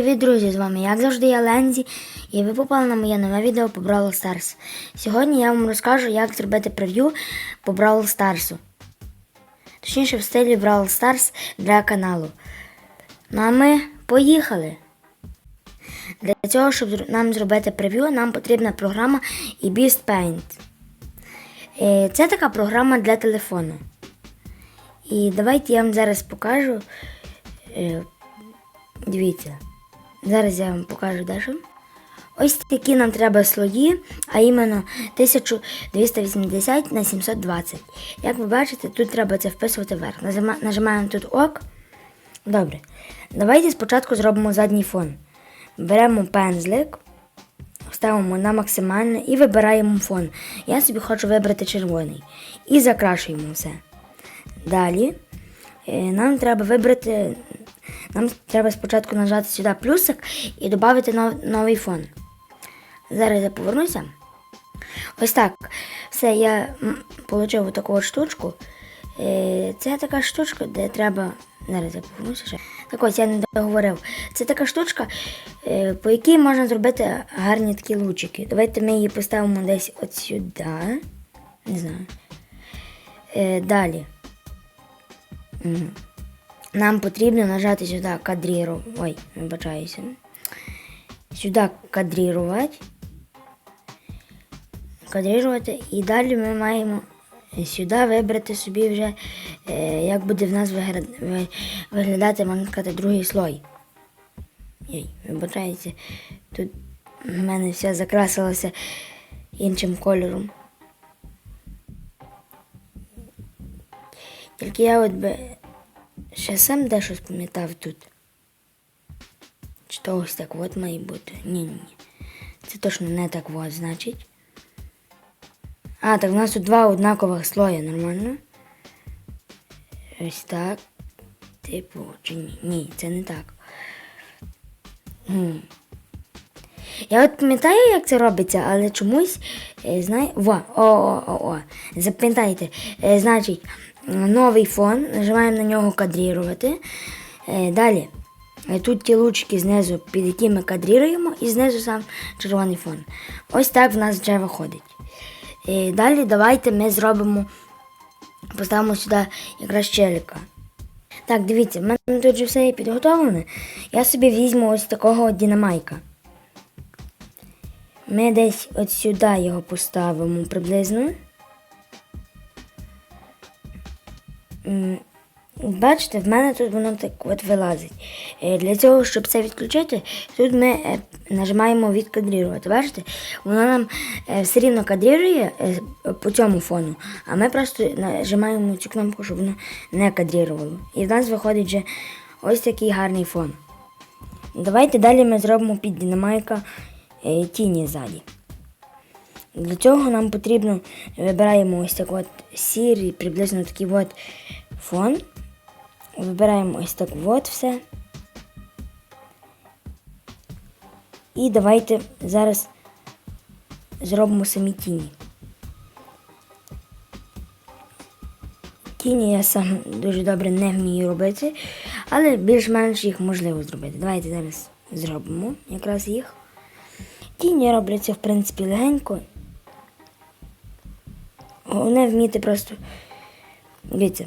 Привіт, друзі! З вами, як завжди, я Лензі, і ви попали на моє нове відео по Brawl Stars. Сьогодні я вам розкажу, як зробити прев'ю по Brawl Stars. Точніше, в стилі Brawl Stars для каналу. Ну а ми поїхали! Для цього, щоб нам зробити прев'ю, нам потрібна програма eBeast Paint. Е, Це така програма для телефону. І давайте я вам зараз покажу. е, Дивіться. Зараз я вам покажу дещо. Ось такі нам треба слої, а іменно 1280 на 720. Як ви бачите, тут треба це вписувати вверх. Нажимаємо тут ок. Добре. Давайте спочатку зробимо задній фон. Беремо пензлик, ставимо на максимальне і вибираємо фон. Я собі хочу вибрати червоний. І закрашуємо все. Далі е, нам треба вибрати. Нам треба спочатку нажати сюди плюсик і додати нов- новий фон. Зараз я повернуся. Ось так. Все, я отримав таку штучку. Е, Це така штучка, де треба. Зараз я повернуся ще. Так ось я не договорив. Це така штучка, е, по якій можна зробити гарні такі лучики. Давайте ми її поставимо десь от сюди. Не знаю. Е, Далі. Нам потрібно нажати сюди кадріру. Ой, вибачаюся. Сюди кадрірувати. Кадрірувати. І далі ми маємо сюди вибрати собі вже, е, як буде в нас виглядати, можна другий слой. Ой, вибачаюся. Тут в мене все закрасилося іншим кольором. Тільки я от би ще сам дещо спам'ятав тут. Чи то ось так от має бути? Ні, ні, ні. Це точно не так от, значить. А, так в нас тут два однакових слоя, нормально? Ось так. Типу, чи ні? Ні, це не так. М. Я от пам'ятаю, як це робиться, але чомусь, е, знає, во, о, о, о, о. Запам'ятайте, е, значить, новий фон, нажимаємо на нього кадрірувати. Е, далі. е, Тут ті лучки знизу, під які ми кадріруємо, і знизу сам червоний фон. Ось так в нас вже виходить. Е, далі давайте ми зробимо, поставимо сюди якраз челіка. Так, дивіться, в мене тут вже все підготовлене. Я собі візьму ось такого динамайка. Ми десь от сюди його поставимо приблизно. Бачите, в мене тут воно так от вилазить. Е, Для цього, щоб це відключити, тут ми е, нажимаємо відкадрірувати. Бачите, воно нам е, все рівно кадрірує по цьому фону, а ми просто нажимаємо цю кнопку, щоб воно не кадрірувало. І в нас виходить вже ось такий гарний фон. Давайте далі ми зробимо під динамайка тіні ззаді. Для цього нам потрібно вибираємо ось так от сірий, приблизно такий от фон. Вибираємо ось так от все. І давайте зараз зробимо самі тіні. Тіні я сам дуже добре не вмію робити, але більш-менш їх можливо зробити. Давайте зараз зробимо якраз їх. Тіні робляться, в принципі, легенько. Головне вміти просто. Дивіться.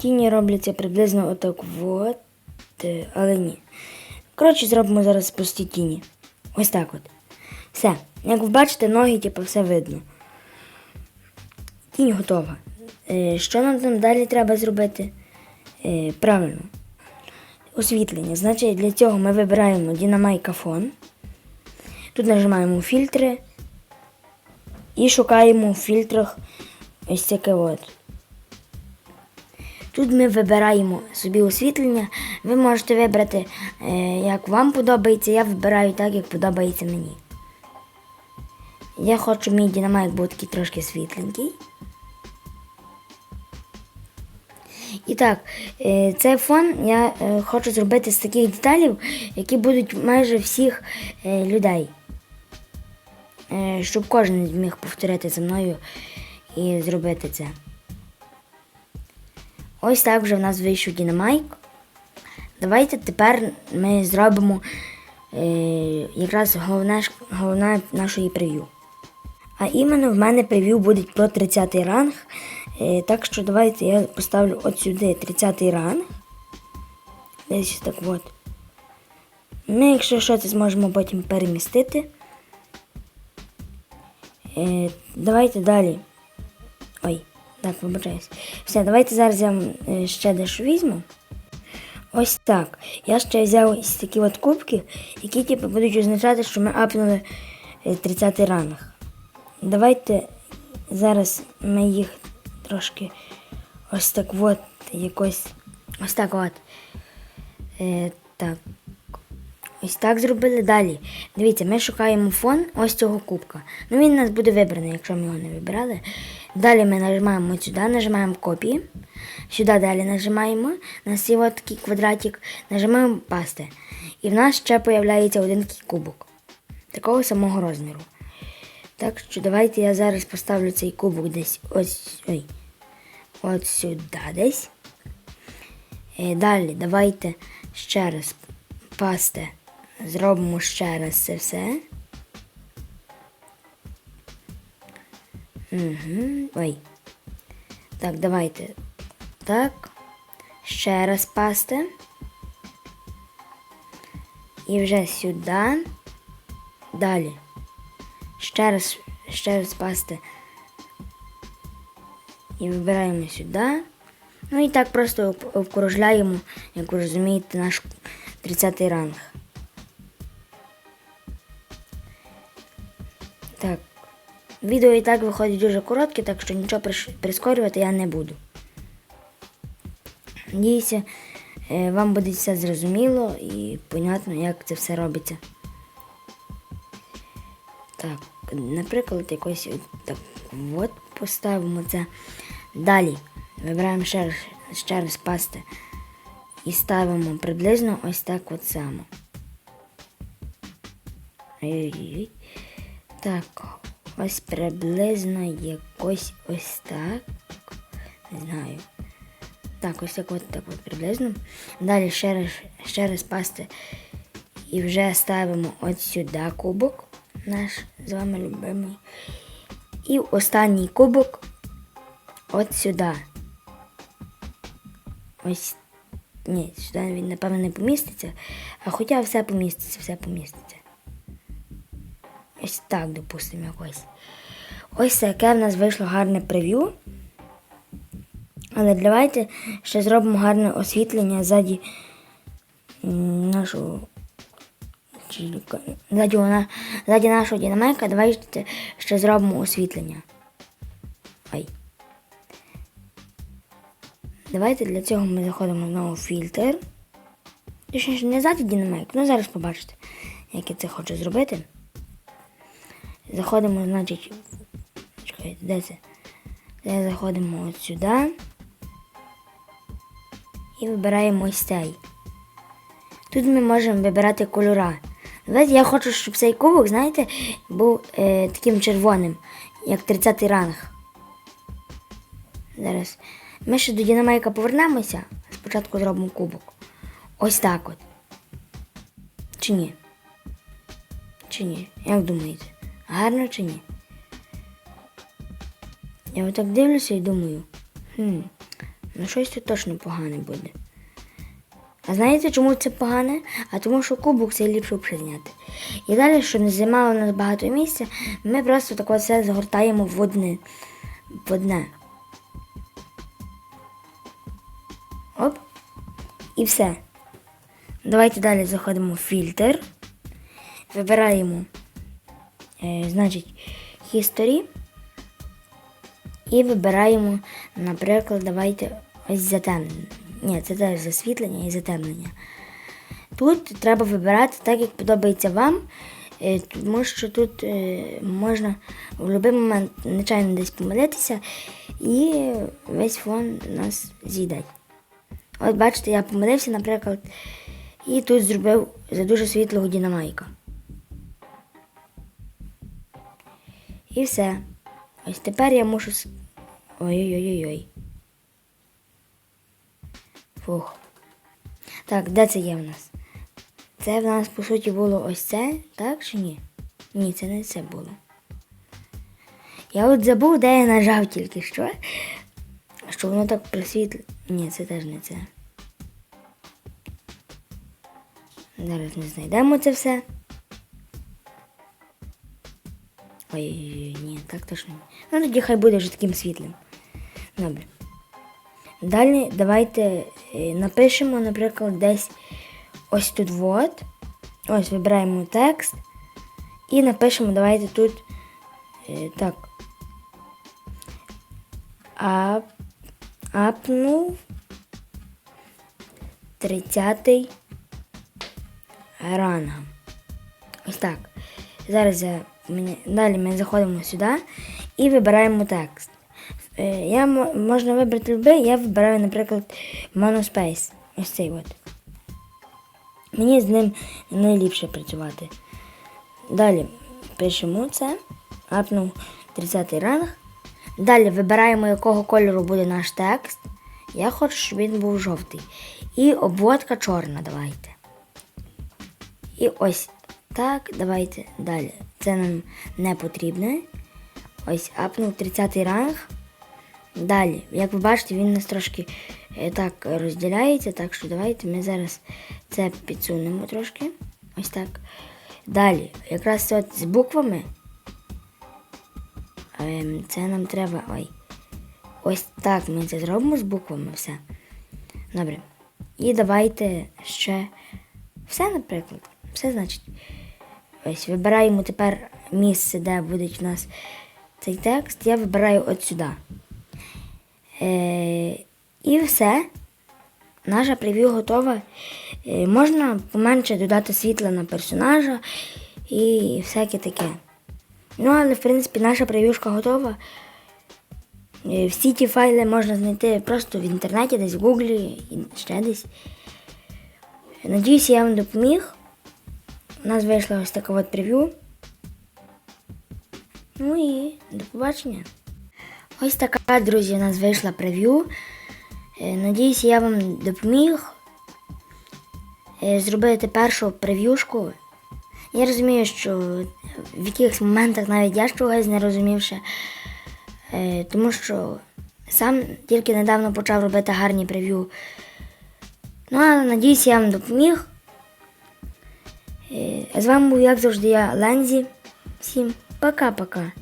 Тіні робляться приблизно отак от. Але ні. Коротше, зробимо зараз прості тіні. Ось так от. Все. Як ви бачите, ноги, типу, все видно. Тінь готова. Е, Що нам там далі треба зробити? Е, Правильно. Освітлення. Значить, для цього ми вибираємо Dynamic фон. Тут нажимаємо фільтри і шукаємо в фільтрах ось таке от. Тут ми вибираємо собі освітлення. Ви можете вибрати, е, як вам подобається. Я вибираю так, як подобається мені. Я хочу мій динамайк був такий трошки світленький. І так, е, цей фон я е, хочу зробити з таких деталів, які будуть майже всіх людей. Щоб кожен зміг повторити за мною і зробити це. Ось так вже в нас вийшов динамайк. Давайте тепер ми зробимо е, якраз головне, головне нашої прев'ю. А іменно в мене прев'ю буде про 30 ранг. Е, так що давайте я поставлю от сюди 30 ранг. Десь так от. Ми, якщо що, це зможемо потім перемістити. Е, давайте далі. Так, вибачаюсь. Все, давайте зараз я е, ще дещо візьму. Ось так. Я ще взяв ось такі от кубки, які типу, будуть означати, що ми апнули е, 30 ранг. Давайте зараз ми їх трошки ось так от якось. Ось так от. Е, так. Ось так зробили далі. Дивіться, ми шукаємо фон ось цього кубка. Ну він у нас буде вибраний, якщо ми його не вибирали. Далі ми нажимаємо сюди, нажимаємо копії. Сюди далі нажимаємо на цей от такий квадратик, нажимаємо пасти. І в нас ще з'являється один такий кубок. Такого самого розміру. Так що давайте я зараз поставлю цей кубок десь ось, ой, от сюди десь. Е, Далі давайте ще раз пасти. Зробимо ще раз це все. Угу. Ой. Так, давайте. Так. Ще раз пасти. І вже сюди. Далі. Ще раз, ще раз пасти. І вибираємо сюди. Ну і так просто об- обкружляємо, як ви розумієте, наш 30-й ранг. Відео і так виходить дуже коротке, так що нічого прискорювати я не буду. Надіюся, е, вам буде все зрозуміло і понятно, як це все робиться. Так, наприклад, якось так от поставимо це. Далі вибираємо ще раз, ще раз пасти і ставимо приблизно ось так от само. Так, ось приблизно якось ось так. Не знаю. Так, ось так от, так от приблизно. Далі ще раз, ще раз пасти. І вже ставимо от сюди кубок. Наш з вами любимий. І останній кубок от сюди. Ось. Ні, сюди він, напевно, не поміститься. А хоча все поміститься, все поміститься. Ось так, допустимо, якось. Ось таке в нас вийшло гарне прев'ю. Але давайте ще зробимо гарне освітлення ззаді нашого. Ззаді, вона, ззаді нашого динамика. Давайте ще зробимо освітлення. Ой. Давайте для цього ми заходимо знову в фільтр. Точніше, не ззаді динамик, ну зараз побачите, як я це хочу зробити. Заходимо, значить, чекайте, де це? Де заходимо от сюди. І вибираємо ось цей. Тут ми можемо вибирати кольора. Давайте я хочу, щоб цей кубок, знаєте, був е, таким червоним, як 30 й ранг. Зараз. Ми ще до динамайка повернемося, спочатку зробимо кубок. Ось так от. Чи ні? Чи ні? Як думаєте? Гарно чи ні? Я отак дивлюся і думаю, хм, ну щось тут точно погане буде. А знаєте, чому це погане? А тому що кубок це ліпше зняти. І далі, щоб не займало нас багато місця, ми просто так все загортаємо в одне. В одне. Оп. І все. Давайте далі заходимо в фільтр. Вибираємо, значить, History. І вибираємо, наприклад, давайте ось затемнення. Ні, це теж засвітлення і затемнення. Тут треба вибирати так, як подобається вам, е, тому що тут е, можна в будь-який момент нечайно десь помилитися і весь фон у нас з'їдать. От бачите, я помилився, наприклад, і тут зробив за дуже світлого динамайка. І все. Ось тепер я с- Ой-ой-ой-ой. Фух. Так, де це є в нас? Це в нас, по суті, було ось це, так чи ні? Ні, це не це було. Я от забув, де я нажав тільки що. Що воно так присвітло. Ні, це теж не це. Зараз ми знайдемо це все. Ой, ні, так точно. ні. Ну тоді хай буде вже таким світлим. Добре. Далі давайте е, напишемо, наприклад, десь ось тут вот. Ось вибираємо текст. І напишемо, давайте тут е, так. Ап, апнув 30 ранга. Ось так. Зараз я, далі ми заходимо сюди і вибираємо текст. Е, Я, мо- можна вибрати любий, я вибираю, наприклад, Monospace. Ось цей от. Мені з ним найліпше працювати. Далі пишемо це, апнув 30 ранг. Далі вибираємо, якого кольору буде наш текст. Я хочу, щоб він був жовтий. І обводка чорна, давайте. І ось так, давайте далі. Це нам не потрібно. Ось апнув 30 ранг. Далі, як ви бачите, він нас трошки е, так розділяється, так що давайте ми зараз це підсунемо трошки. Ось так. Далі, якраз от з буквами. Ем, це нам треба. Ой. Ось так ми це зробимо з буквами все. Добре. І давайте ще все, наприклад. Все значить. Ось вибираємо тепер місце, де буде в нас цей текст. Я вибираю от сюди. Е, і все. Наша прев'ю готова. Е, можна поменше додати світла на персонажа і всяке таке. Ну, але в принципі наша прев'юшка готова. Е, Всі ті файли можна знайти просто в інтернеті, десь в гуглі і ще десь. Надіюся, я вам допоміг. У нас вийшла ось така от прев'ю. Ну і до побачення. Ось така, друзі, у нас вийшла прев'ю. Е, Надіюся, я вам допоміг е, зробити першу прев'юшку. Я розумію, що в якихось моментах навіть я чогось не розумів ще, е, тому що сам тільки недавно почав робити гарні прев'ю. Ну, а надіюся, я вам допоміг. Е, З вами був, як завжди, я Лензі. Всім пока-пока.